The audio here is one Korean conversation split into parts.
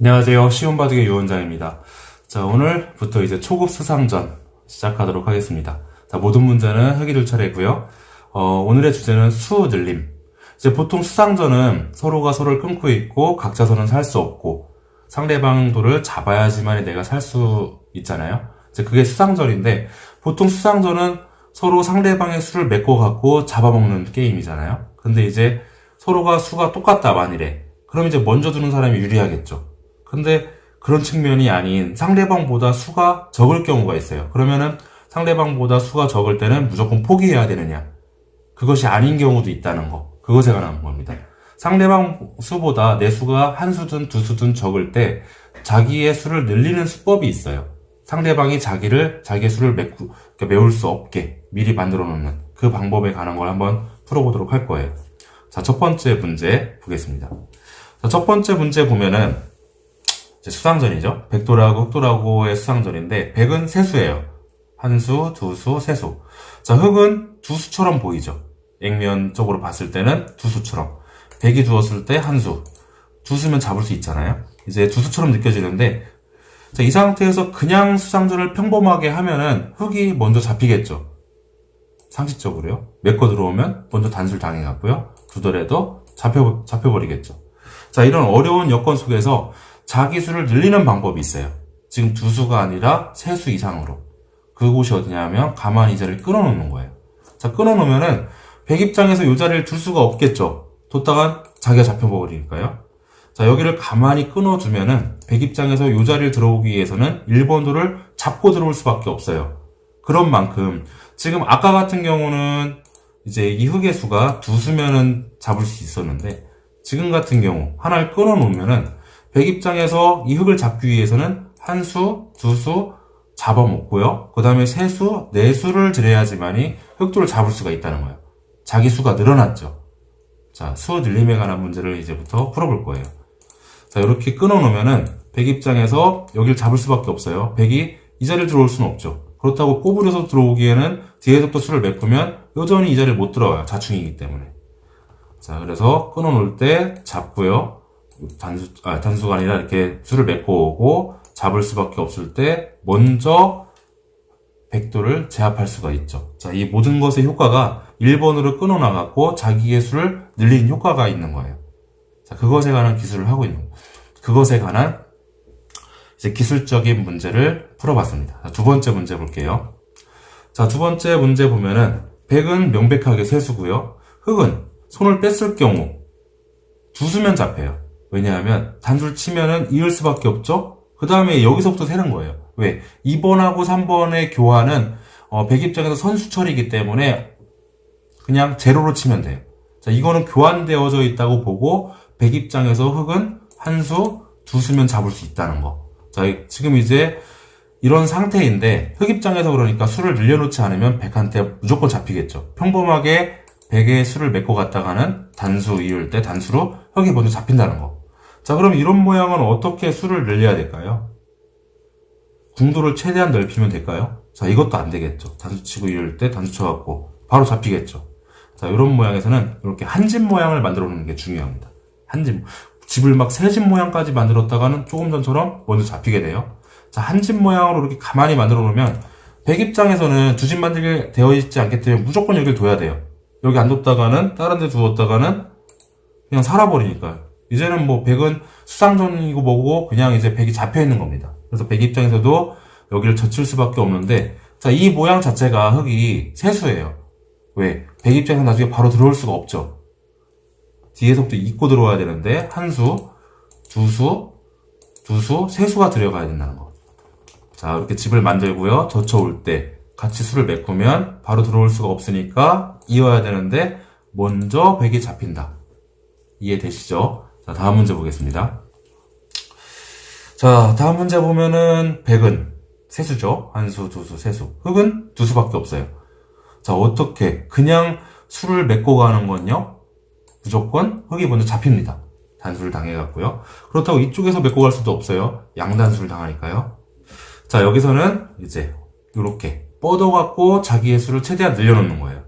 안녕하세요. 시온바둑의 유원장입니다. 자, 오늘부터 이제 초급 수상전 시작하도록 하겠습니다. 자, 모든 문제는 흑이 둘 차례고요. 어, 오늘의 주제는 수 늘림. 이제 보통 수상전은 서로가 서로를 끊고 있고 각자서는 살 수 없고 상대방 돌을 잡아야지만 내가 살 수 있잖아요. 이제 그게 수상전인데 보통 수상전은 서로 상대방의 수를 메꿔 갖고 잡아먹는 게임이잖아요. 근데 이제 서로가 수가 똑같다 만일에 그럼 이제 먼저 두는 사람이 유리하겠죠. 근데 그런 측면이 아닌 상대방보다 수가 적을 경우가 있어요. 그러면은 상대방보다 수가 적을 때는 무조건 포기해야 되느냐? 그것이 아닌 경우도 있다는 거. 그것에 관한 겁니다. 상대방 수보다 내 수가 한 수든 두 수든 적을 때 자기의 수를 늘리는 수법이 있어요. 상대방이 자기를 자기의 수를 메꾸, 그러니까 메울 수 없게 미리 만들어 놓는 그 방법에 관한 걸 한번 풀어보도록 할 거예요. 자, 첫 번째 문제 보겠습니다. 자, 첫 번째 문제 보면은 수상전이죠. 백돌하고 흑돌하고의 수상전인데 백은 세수예요. 한 수, 두 수, 세 수. 자, 흑은 두 수처럼 보이죠. 액면적으로 봤을 때는 두 수처럼. 백이 두었을 때 한 수. 두 수면 잡을 수 있잖아요. 이제 두 수처럼 느껴지는데 자, 이 상태에서 그냥 수상전을 평범하게 하면은 흑이 먼저 잡히겠죠. 상식적으로요. 메꿔 들어오면 먼저 단술 당해갖고요. 두더라도 잡혀, 잡혀버리겠죠. 자, 이런 어려운 여건 속에서 자기 수를 늘리는 방법이 있어요. 지금 두 수가 아니라 세 수 이상으로. 그곳이 어디냐면 가만히 이 자리를 끊어놓는 거예요. 자, 끊어놓으면은 백 입장에서 이 자리를 둘 수가 없겠죠. 뒀다간 자기가 잡혀버리니까요. 자, 여기를 가만히 끊어주면은 백 입장에서 이 자리를 들어오기 위해서는 1번도를 잡고 들어올 수밖에 없어요. 그런 만큼 지금 아까 같은 경우는 이제 이 흑의 수가 두 수면은 잡을 수 있었는데 지금 같은 경우 하나를 끊어놓으면은 백 입장에서 이 흑을 잡기 위해서는 한 수, 두 수 잡아먹고요. 그 다음에 세 수, 네 수를 들여야지만이 흑도를 잡을 수가 있다는 거예요. 자기 수가 늘어났죠. 자, 수 늘림에 관한 문제를 이제부터 풀어볼 거예요. 자, 이렇게 끊어놓으면은 백 입장에서 여기를 잡을 수밖에 없어요. 백이 이 자리를 들어올 수는 없죠. 그렇다고 꼬부려서 들어오기에는 뒤에서부터 수를 메꾸면 여전히 이 자리를 못 들어와요. 자충이기 때문에. 자, 그래서 끊어놓을 때 잡고요. 단수, 아, 단수가 아니라 이렇게 수를 메꿔 오고 잡을 수밖에 없을 때 먼저 백도를 제압할 수가 있죠. 자, 이 모든 것의 효과가 1번으로 끊어나갔고 자기의 수를 늘린 효과가 있는 거예요. 자, 그것에 관한 기술을 하고 있는 거예요. 그것에 관한 이제 기술적인 문제를 풀어봤습니다. 자, 두 번째 문제 볼게요. 자, 두 번째 문제 보면은 백은 명백하게 세수고요. 흑은 손을 뺐을 경우 두 수면 잡혀요. 왜냐하면 단줄 치면은 이을 수밖에 없죠. 그 다음에 여기서부터 세는 거예요. 왜? 2번하고 3번의 교환은 어, 백 입장에서 선수 처리이기 때문에 그냥 제로로 치면 돼요. 자, 이거는 교환되어져 있다고 보고 백 입장에서 흑은 한 수, 두 수면 잡을 수 있다는 거. 자, 지금 이제 이런 상태인데 흑 입장에서 그러니까 수를 늘려놓지 않으면 백한테 무조건 잡히겠죠. 평범하게 백의 수를 메꿔 갔다가는 단수 이을 때 단수로 흑이 먼저 잡힌다는 거. 자, 그럼 이런 모양은 어떻게 수를 늘려야 될까요? 궁도를 최대한 넓히면 될까요? 자, 이것도 안 되겠죠. 단수 치고 이을 때 단수 쳐갖고 바로 잡히겠죠. 자, 이런 모양에서는 이렇게 한 집 모양을 만들어 놓는 게 중요합니다. 한 집. 집을 막 세 집 모양까지 만들었다가는 조금 전처럼 먼저 잡히게 돼요. 자, 한 집 모양으로 이렇게 가만히 만들어 놓으면 백 입장에서는 두 집 만들게 되어 있지 않기 때문에 무조건 여기를 둬야 돼요. 여기 안 뒀다가는 다른 데 두었다가는 그냥 살아버리니까요. 이제는 뭐 백은 수상전이고 뭐고 그냥 이제 백이 잡혀 있는 겁니다. 그래서 백 입장에서도 여기를 젖힐 수밖에 없는데 자, 이 모양 자체가 흑이 세수예요. 왜? 백 입장에서 나중에 바로 들어올 수가 없죠. 뒤에서부터 잇고 들어와야 되는데 한 수, 두 수, 두 수, 세 수가 들어가야 된다는 거. 자, 이렇게 집을 만들고요. 젖혀올 때 같이 수를 메꾸면 바로 들어올 수가 없으니까 이어야 되는데 먼저 백이 잡힌다. 이해되시죠? 자, 다음 문제 보겠습니다. 자, 다음 문제 보면은 백은 세수죠. 한 수, 두 수, 세 수. 흑은 두 수밖에 없어요. 자, 어떻게 그냥 수를 메꿔 가는 건요? 무조건 흑이 먼저 잡힙니다. 단수를 당해갖고요. 그렇다고 이쪽에서 메꿔 갈 수도 없어요. 양단수를 당하니까요. 자, 여기서는 이제 이렇게 뻗어갖고 자기의 수를 최대한 늘려놓는 거예요.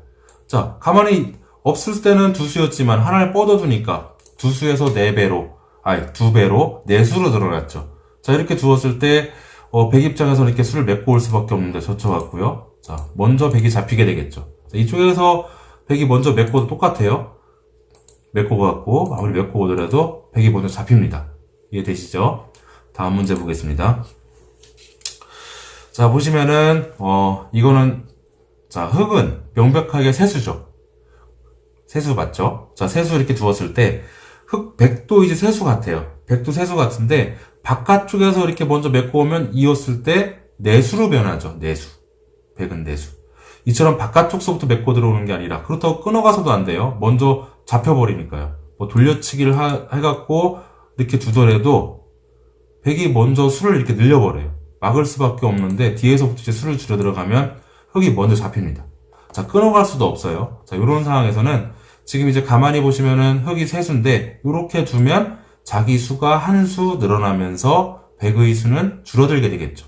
자, 가만히 없을 때는 두 수였지만 하나를 뻗어두니까 두 수에서 네 배로 아니, 두 배로 내수로 늘어났죠. 자, 이렇게 두었을 때, 어, 백 입장에서는 이렇게 수를 메꿔 올 수밖에 없는데 젖혀갖고요. 자, 먼저 백이 잡히게 되겠죠. 자, 이쪽에서 백이 먼저 메꿔도 똑같아요. 메꿔 갖고, 아무리 메꿔 오더라도 백이 먼저 잡힙니다. 이해되시죠? 다음 문제 보겠습니다. 자, 보시면은, 어, 이거는, 자, 흙은 명백하게 세수죠. 세수 맞죠? 자, 세수 이렇게 두었을 때, 흙, 백도 이제 세수 같아요. 백도 세수 같은데, 바깥쪽에서 이렇게 먼저 메꿔 오면 이었을 때, 내수로 변하죠. 내수. 백은 내수. 이처럼 바깥쪽서부터 메꿔 들어오는 게 아니라, 그렇다고 끊어가서도 안 돼요. 먼저 잡혀버리니까요. 뭐 돌려치기를 하- 해갖고, 이렇게 두더라도, 백이 먼저 수를 이렇게 늘려버려요. 막을 수밖에 없는데, 뒤에서부터 이제 수를 줄여 들어가면, 흙이 먼저 잡힙니다. 자, 끊어갈 수도 없어요. 자, 이런 상황에서는 지금 이제 가만히 보시면은 흙이 세 수인데, 이렇게 두면 자기 수가 한 수 늘어나면서 백의 수는 줄어들게 되겠죠.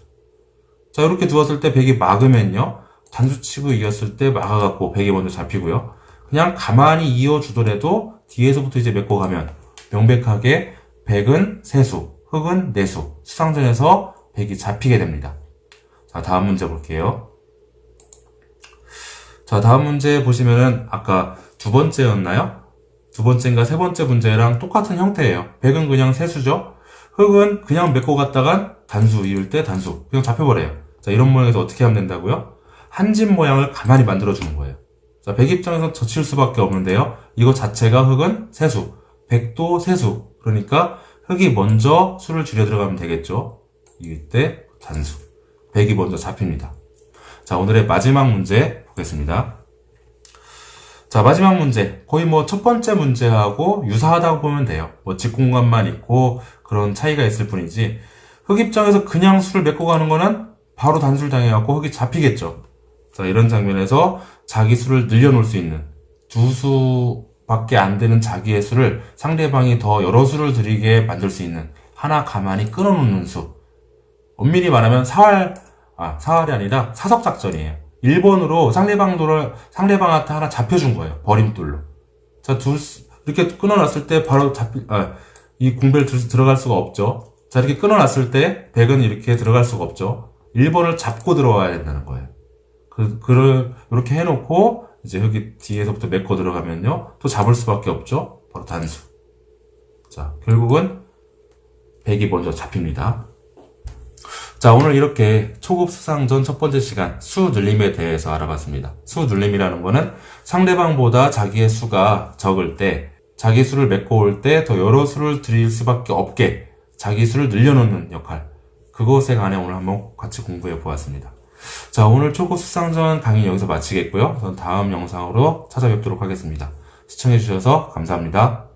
자, 이렇게 두었을 때 백이 막으면요. 단수치고 이었을 때 막아갖고 백이 먼저 잡히고요. 그냥 가만히 이어주더라도 뒤에서부터 이제 메꿔가면 명백하게 백은 세수, 흙은 내수, 수상전에서 백이 잡히게 됩니다. 자, 다음 문제 볼게요. 자, 다음 문제 보시면은 아까 두 번째였나요? 두 번째인가 세 번째 문제랑 똑같은 형태예요. 백은 그냥 세수죠. 흙은 그냥 메꿔 갔다간 단수 이을 때 단수 그냥 잡혀버려요. 자, 이런 모양에서 어떻게 하면 된다고요? 한집 모양을 가만히 만들어 주는 거예요. 자, 백 입장에서 젖힐 수밖에 없는데요. 이거 자체가 흙은 세수, 백도 세수. 그러니까 흙이 먼저 수를 줄여 들어가면 되겠죠. 이을 때 단수. 백이 먼저 잡힙니다. 자, 오늘의 마지막 문제 보겠습니다. 자, 마지막 문제. 거의 뭐 첫 번째 문제하고 유사하다고 보면 돼요. 뭐 직공간만 있고 그런 차이가 있을 뿐이지. 흙 입장에서 그냥 수를 메꿔 가는 거는 바로 단수를 당해갖고 흙이 잡히겠죠. 자, 이런 장면에서 자기 수를 늘려놓을 수 있는 두 수밖에 안 되는 자기의 수를 상대방이 더 여러 수를 들이게 만들 수 있는 하나 가만히 끊어놓는 수. 엄밀히 말하면 사활, 아, 사활이 아니라 사석 작전이에요. 1번으로 상대방도를, 상대방한테 하나 잡혀준 거예요. 버림돌로. 자, 둘, 수- 이렇게 끊어놨을 때 바로 잡히, 아, 이 공배를 들, 들어갈 수가 없죠. 자, 이렇게 끊어놨을 때 100은 이렇게 들어갈 수가 없죠. 1번을 잡고 들어와야 된다는 거예요. 그, 그를, 이렇게 해놓고, 이제 여기 뒤에서부터 메꿔 들어가면요. 또 잡을 수밖에 없죠. 바로 단수. 자, 결국은 100이 먼저 잡힙니다. 자, 오늘 이렇게 초급 수상전 첫 번째 시간 수 늘림에 대해서 알아봤습니다. 수 늘림이라는 거는 상대방보다 자기의 수가 적을 때, 자기 수를 메꿔 올 때 더 여러 수를 드릴 수밖에 없게 자기 수를 늘려놓는 역할. 그것에 관해 오늘 한번 같이 공부해 보았습니다. 자, 오늘 초급 수상전 강의 여기서 마치겠고요. 저는 다음 영상으로 찾아뵙도록 하겠습니다. 시청해주셔서 감사합니다.